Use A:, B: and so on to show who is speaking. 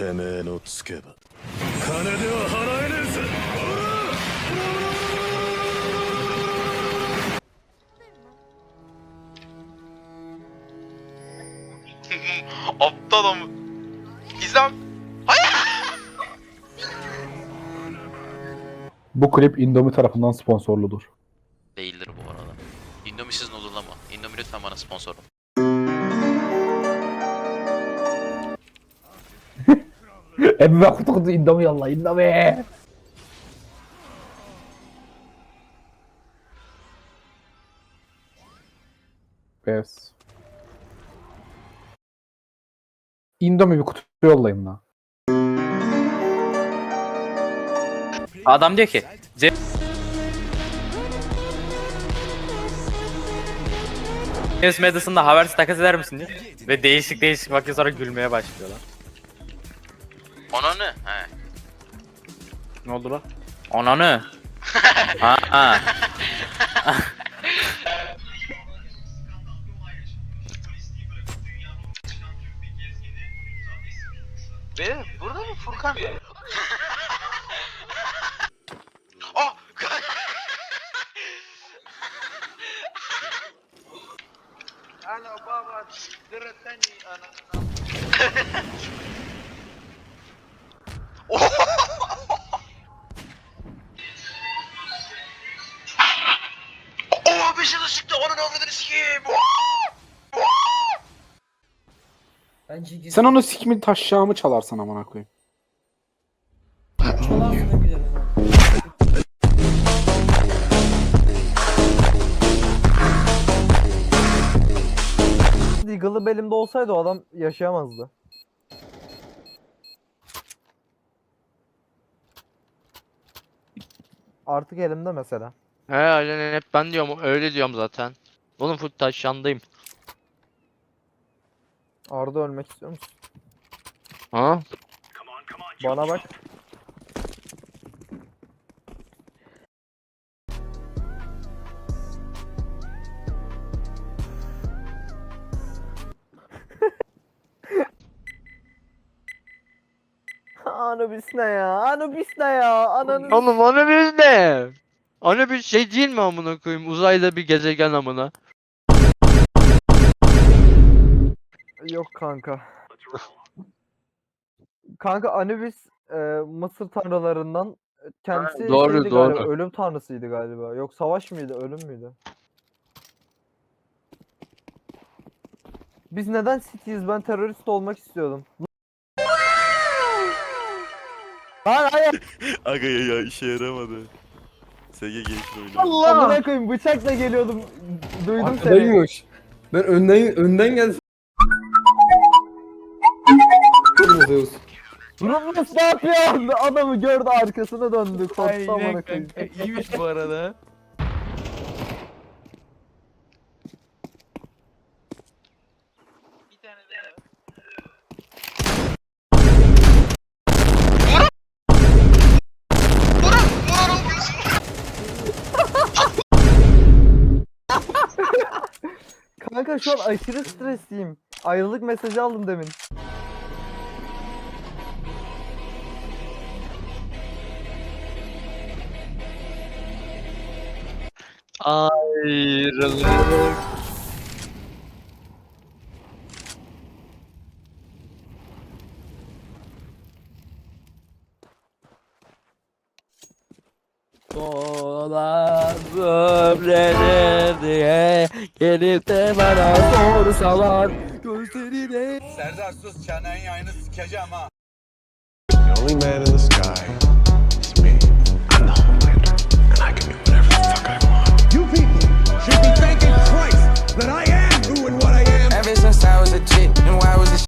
A: てめえのつけば金では払えねえぜ
B: Aptal ama. Gizem.
C: Bu klip Indomie tarafından sponsorludur. Emmi bak kutu kutu Indomie yolla Indomie. Bes. Indomie bir kutu yollayın lan.
D: Adam diyor ki Cem James Madison'da Havertz takas eder misin diyor. Ve değişik değişik vakit sonra gülmeye başlıyorlar.
B: Onanı. He.
D: Ne oldu lan? Onanı. ha ha.
B: Benim burada mı Furkan? oh!
E: Ana baba, dırıtani ana.
B: Oh! Şey de çıktı. Onun avradını sikeyim.
F: Bence gizli
C: Sen onu sikimin taşşağımı çalarsan amına koyayım.
F: çalarsın ne güzel.
G: Deagle'ı belimde olsaydı o adam yaşayamazdı. Artık elimde mesela.
H: He aynen hep ben diyorum öyle diyorum zaten. Oğlum full taşyandayım.
G: Arda ölmek istiyor musun?
H: Ha?
G: Bana bak. Anubis ne ya? Anubis ne ya? Ananı
H: Oğlum Anubis ne? Anubis şey değil mi amına koyayım? Uzayda bir gezegen amına.
G: Yok kanka. Kanka Anubis e, Mısır tanrılarından e, kendisi
H: doğru,
G: şeydi galiba,
H: doğru.
G: ölüm tanrısıydı galiba. Yok savaş mıydı, ölüm müydü? Biz neden City'yiz? Ben terörist olmak istiyordum. Lan hayır.
A: Aga ya, ya işe yaramadı. SG geliştir oyunu.
G: Allah! Amına koyayım bıçakla geliyordum. Duydum seni.
F: Arkadaymış. Ben önden önden geldim. Zeus.
G: Rummus ne yapıyor? Adamı gördü arkasına döndü. Korktu amına koyayım.
H: İyiymiş bu arada.
G: Kanka şu an aşırı stresliyim. Ayrılık mesajı aldım demin.
H: Ayrılık.
D: Dolar ömrene diye gelip de bana sorsalar gözlerine
E: Serdar sus çenenin yayını sikeceğim ha.
A: The only man in the sky